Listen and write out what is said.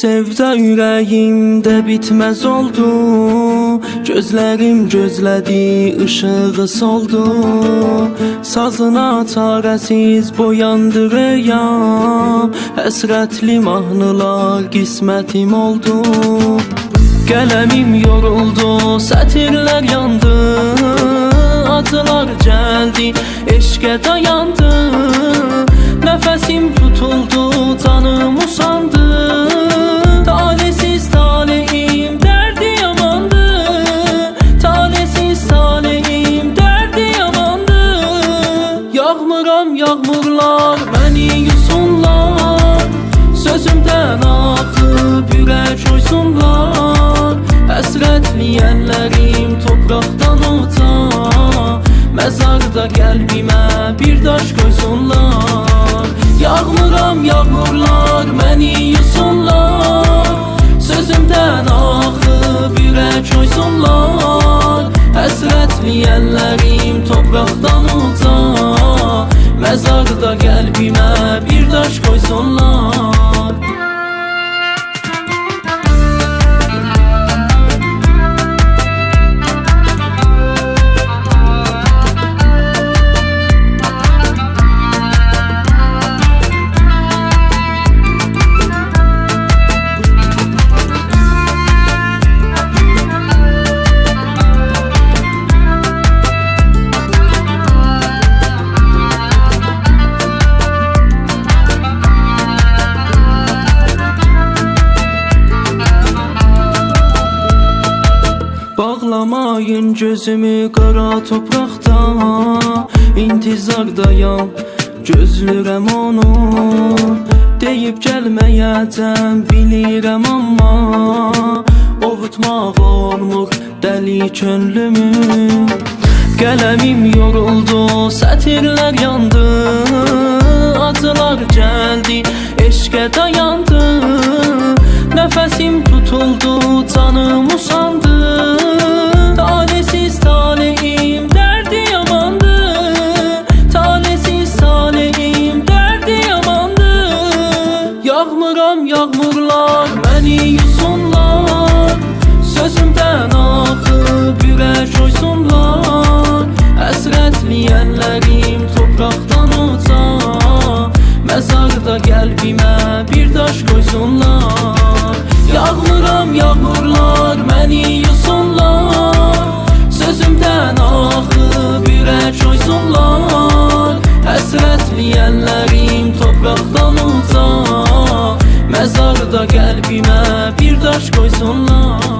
sevda ürəyimdə bitməz oldu. Gözlərim gözlədi, ışığı soldu. Sazına çarəsiz boyandırıyam Həsrətli mahnılar qismətim oldu. Qələmim yoruldu, sətirlər yandı. Acılar gəldi, eşqə dayandı. Nəfəsim tutuldu, canım usandı Yağmıram yağmurlar, məni yusunlar. Sözümdən axıb ürək oysunlar Həsrətli əllərim topraqdan uca Məzarda qəlbimə bir daş qoysunlar Yağmıram yağmurlar məni yusunlar. Sözümdən axıb ürək oysunlar Həsrətli əllərim topraqdan uca Məzarda qəlbimə bir daş qoysunlar Bağlamayın gözümü qara topraqda İntizardayam gözlürəm onu Deyib gəlməyəcəm bilirəm amma Ovutmaq olmur dəli könlümü Qələmim yoruldu, sətirlər yandı. Acılar gəldi, eşqə dayandı oysunlar Həsrətli əllərim topraqdan uca Məzarda qəlbimə bir daş qoysunlar